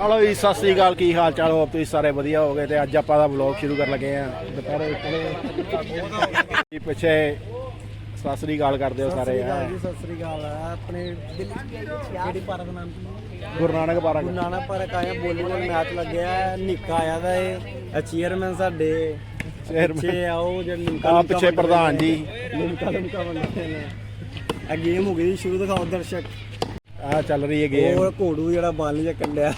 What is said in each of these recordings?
Hello ਜੀ ਸਤਿ ਸ੍ਰੀ ਅਕਾਲ ਕੀ ਹਾਲ ਚਾਲ? ਹੋ ਤੁਸੀਂ ਸਾਰੇ ਵਧੀਆ ਹੋਗੇ ਤੇ ਅੱਜ ਆਪਾਂ ਦਾ ਵਲੌਗ ਸ਼ੁਰੂ ਕਰਨ ਲੱਗੇ ਆ ਦੁਪਹਿਰੇ ਕੋਲੇ ਜੀ ਪਿੱਛੇ ਸਤਿ ਸ੍ਰੀ ਅਕਾਲ ਕਰਦੇ ਹੋ ਸਾਰੇ ਹੈਂ। ਜੀ ਸਤਿ ਸ੍ਰੀ ਅਕਾਲ। ਆਪਣੇ ਦਿੱਲੀ ਕਿਹੜੀ ਪਾਰਕ ਨਾਮ? ਗੁਰੂ ਨਾਨਕ ਪਾਰਕ। ਗੁਰੂ ਨਾਨਕ ਪਾਰਕ ਆਇਆ ਬੋਲੀਬਾਲ ਮੈਚ ਲੱਗਿਆ। ਨਿੱਕਾ ਆਇਆ ਦਾ ਇਹ। ਚੇਅਰਮੈਨ ਸਾਡੇ। ਪਿੱਛੇ ਆਓ ਲਿਮਕਾ ਆ ਪਿੱਛੇ ਪ੍ਰਧਾਨ ਜੀ। ਲਿਮਕਾ ਲਿਮਕਾ ਬੰਦੇ। ਨੇ ਇਹ ਗੇਮ ਹੋ ਗਈ ਸ਼ੁਰੂ ਦਿਖਾਓ ਦਰਸ਼ਕ। ਆ ਚੱਲ ਰਹੀ ਹੈ ਗੇਮ ਉਹ ਘੋੜੂ ਜਿਹੜਾ ਬਾਲ ਜਿਹਾ ਕੱਢਿਆ।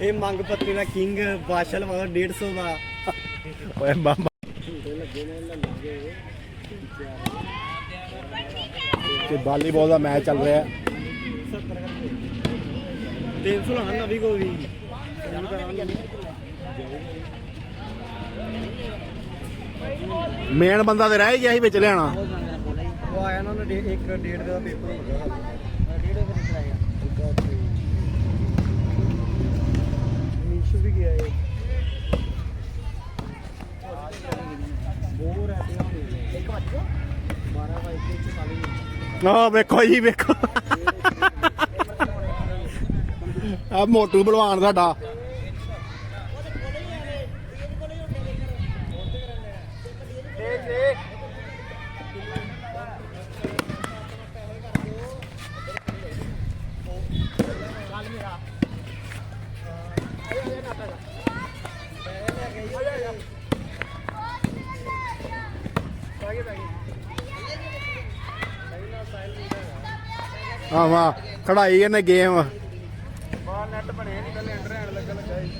ਇਹ ਮੰਗ ਪੱਤੀ ਦਾ ਕਿੰਗ ਬਾਸ਼ਲ ਵਾਲਾ 150 ਦਾ। ਓਏ ਬਾਬਾ ਤੇ ਵਾਲੀਬਾਲ ਦਾ ਮੈਚ ਚੱਲ ਰਿਹਾ। 300 ਲਾਣਾ ਨਵੀਂ ਕੋ ਵੀ ਮੇਨ ਬੰਦਾ ਤੇ ਰਹਿ ਹੀ ਗਿਆ ਸੀ ਵਿੱਚ ਲਿਆਣਾ ਉਹ ਆਇਆ ਨਾ, ਉਹਨੇ ਡੇ- ਇੱਕ ਡੇਢ ਦਾ ਪੇਪਰ ਹੋ ਗਿਆ। ਡੇਢ ਵਜੇ ਕਰਾਇਆ ਮੀਸ਼ੂ ਵੀ ਗਿਆ ਇਹ। ਬੋਰ ਹੈ ਤੇ ਇੱਕ ਵੱਜ 12 ਵਜੇ ਤੇ 40 ਆ ਵੇਖੋ ਜੀ, ਵੇਖੋ। ਆ ਮੋਟੂ ਬਲਵਾਨ ਸਾਡਾ। ਆ ਵਾ ਖੜਾਈ ਇਹਨੇ ਗੇਮ ਬਾਹਰ ਨੈਟ ਬਣੇ ਨਹੀਂ ਪਹਿਲੇ ਇੰਟਰਨੈਟ ਲੱਗਾ ਲੱਗਾ ਸੀ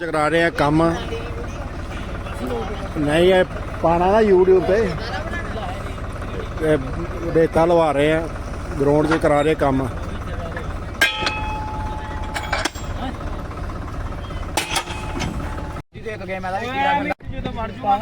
ਕਰਾ ਰਹੇ ਆ ਕੰਮ। ਨਹੀਂ ਇਹ ਪਾਣਾ ਨਾ YouTube ਤੇ। ਤੇ ਰੇਤਾ ਲਵਾ ਰਹੇ ਆ ਗਰਾਊਂਡ 'ਚ ਕਰਾ ਰਹੇ ਕੰਮ। ਜੀ ਦੇਖ ਗਏ ਮੈਂ ਤਾਂ ਕੀੜਾ ਜਦੋਂ ਮਰ ਜੂਗਾ